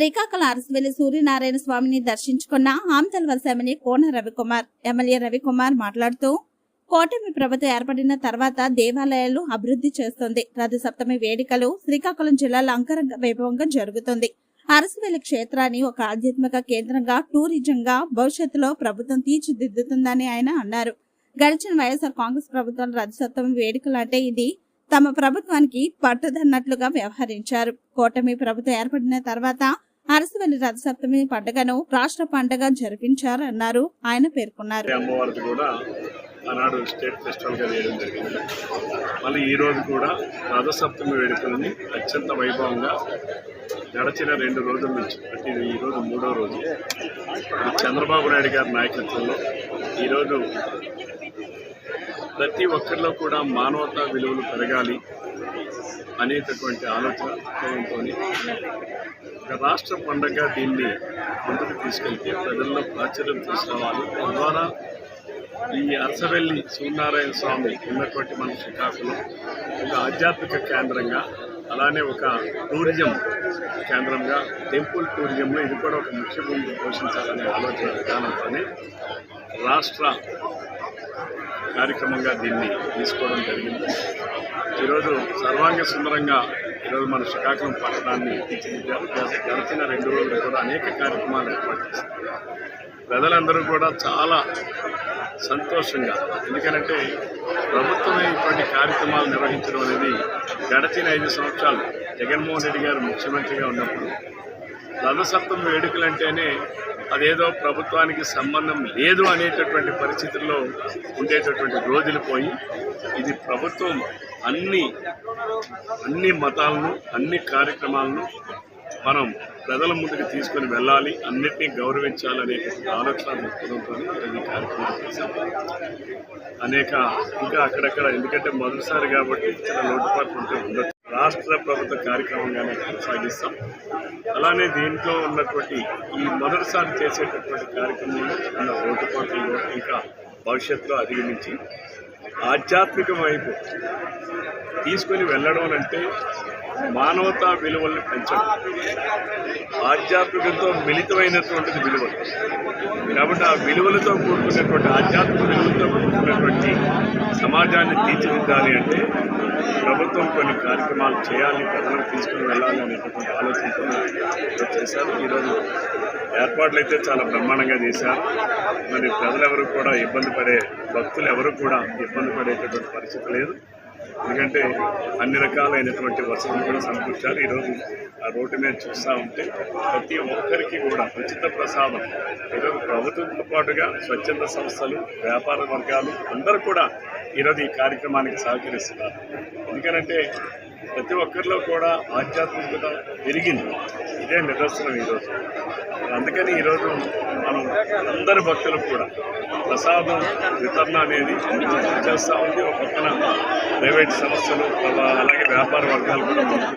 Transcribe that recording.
శ్రీకాకుళం అరసవెల్లి సూర్యనారాయణ స్వామిని దర్శించుకున్న Amadalavalasa MLA Kona Ravikumar MLA Ravikumar మాట్లాడుతూ కోటమి ప్రభుత్వం ఏర్పడిన తర్వాత దేవాలయాలు అభివృద్ధి చేస్తుంది. రథ సప్తమి వేడుకలు శ్రీకాకుళం జిల్లాలో అంకరంగ వైభవంగా జరుగుతుంది. అరసవెల్లి క్షేత్రాన్ని ఒక ఆధ్యాత్మిక కేంద్రంగా టూరిజంగా భవిష్యత్తులో ప్రభుత్వం తీర్చిదిద్దుతుందని ఆయన అన్నారు. గడిచిన వైఎస్ఆర్ కాంగ్రెస్ ప్రభుత్వం రథ సప్తమి వేడుకలు అంటే ఇది తమ ప్రభుత్వానికి పట్టుదన్నట్లుగా వ్యవహరించారు. కూటమి ప్రభుత్వం ఏర్పడిన తర్వాత అరసవల్లి రథ సప్తమి పండుగను రాష్ట్ర పండుగ జరిపించారన్నారు. ఆయన పేర్కొన్నారు. అమ్మవారిది కూడా ఆనాడు స్టేట్ ఫెస్టివల్గా చేయడం జరిగింది. మళ్ళీ ఈ రోజు కూడా రథసప్తమి వేడుకలని అత్యంత వైభవంగా గడచిన రెండు రోజుల నుంచి అంటే ఈరోజు ఈ రోజు మూడో రోజు చంద్రబాబు నాయుడు గారి నాయకత్వంలో ఈరోజు ప్రతి ఒక్కరిలో కూడా మానవతా విలువలు పెరగాలి అనేటటువంటి ఆలోచనతో ఒక రాష్ట్ర పండగ దీన్ని ముందుకు తీసుకెళ్తే ప్రజల్లో ప్రాచుర్యం తీసుకురావాలి తద్వారా ఈ అరసవెల్లి సూర్యనారాయణ స్వామి ఉన్నటువంటి మన శ్రీకాకుళం ఒక ఆధ్యాత్మిక కేంద్రంగా అలానే ఒక టూరిజం కేంద్రంగా టెంపుల్ టూరిజంలో ఇది కూడా ఒక ముఖ్య భూమిని పోషించాలనే ఆలోచన విధానంతోనే రాష్ట్ర కార్యక్రమంగా దీన్ని తీసుకోవడం జరిగింది. ఈరోజు సర్వాంగ సుందరంగా ఈరోజు మన శ్రీకాకుళం పట్టణాన్ని తీర్చిదిద్దారు. గడిచిన రెండు రోజులు కూడా అనేక కార్యక్రమాలు ఏర్పాటు చేశారు. ప్రజలందరూ కూడా చాలా సంతోషంగా ఎందుకంటే ప్రభుత్వం ఇటువంటి కార్యక్రమాలు నిర్వహించడం అనేది గడిచిన ఐదు సంవత్సరాలు జగన్మోహన్ రెడ్డి గారు ముఖ్యమంత్రిగా ఉన్నప్పుడు రథసప్తమి వేడుకలు అంటేనే అదేదో ప్రభుత్వానికి సంబంధం లేదు అనేటటువంటి పరిస్థితుల్లో ఉండేటటువంటి రోజులు పోయి ఇది ప్రభుత్వం అన్ని అన్ని మతాలను అన్ని కార్యక్రమాలను మనం ప్రజల ముందుకు తీసుకొని వెళ్ళాలి. అన్నిటినీ గౌరవించాలనే ఆలోచన దృక్పథంతో ఈరోజు ఈ కార్యక్రమం చేశాం. అనేక ఇంకా అక్కడక్కడ ఎందుకంటే మొదటిసారి కాబట్టి చిన్న లోటుపాట్లు ఉంటే ఉండొచ్చు. రాష్ట్ర ప్రభుత్వ కార్యక్రమంగానే కొనసాగిస్తాం. అలానే దీంట్లో ఉన్నటువంటి ఈ మొదటిసారి చేసేటటువంటి కార్యక్రమంలో ఉన్న లోటుపాట్లు ఇంకా భవిష్యత్తులో అధిగమించి ఆధ్యాత్మిక వైపు తీసుకొని వెళ్ళడం అంటే మానవతా విలువల్ని పెంచడం. ఆధ్యాత్మికంతో మిళితమైనటువంటిది విలువలు కాబట్టి ఆ విలువలతో కూడుకున్నటువంటి ఆధ్యాత్మిక విలువలతో కూడుకున్నటువంటి సమాజాన్ని తీర్చిదిద్దాలి అంటే ప్రభుత్వం కొన్ని కార్యక్రమాలు చేయాలి ప్రజలకు తీసుకుని వెళ్ళాలి అనేటువంటి ఆలోచనతో చేశారు ఈరోజు ఏర్పాట్లు అయితే చాలా బ్రహ్మాండంగా చేశారు. మరి ప్రజలెవరు కూడా ఇబ్బంది పడే భక్తులు ఎవరు కూడా ఇబ్బంది పడేటటువంటి పరిస్థితి లేదు. ఎందుకంటే అన్ని రకాలైనటువంటి వసతులు కూడా సమకూర్చారు. ఈరోజు ఆ రోడ్డు మీద చూస్తూ ఉంటే ప్రతి ఒక్కరికి కూడా ఉచిత ప్రసాదం ఈరోజు ప్రభుత్వంతో పాటుగా స్వచ్ఛంద సంస్థలు వ్యాపార వర్గాలు అందరూ కూడా ఈరోజు ఈ కార్యక్రమానికి సహకరిస్తున్నారు. ఎందుకనంటే ప్రతి ఒక్కరిలో కూడా ఆధ్యాత్మికత పెరిగింది. ఇదే నిదర్శనం ఈరోజు. అందుకని ఈరోజు మనం అందరి భక్తులకు కూడా ప్రసాదం వితరణ అనేది చేస్తూ ఉంది. ఒక పక్కన ప్రైవేట్ సంస్థలు అలాగే వ్యాపార వర్గాలు కూడా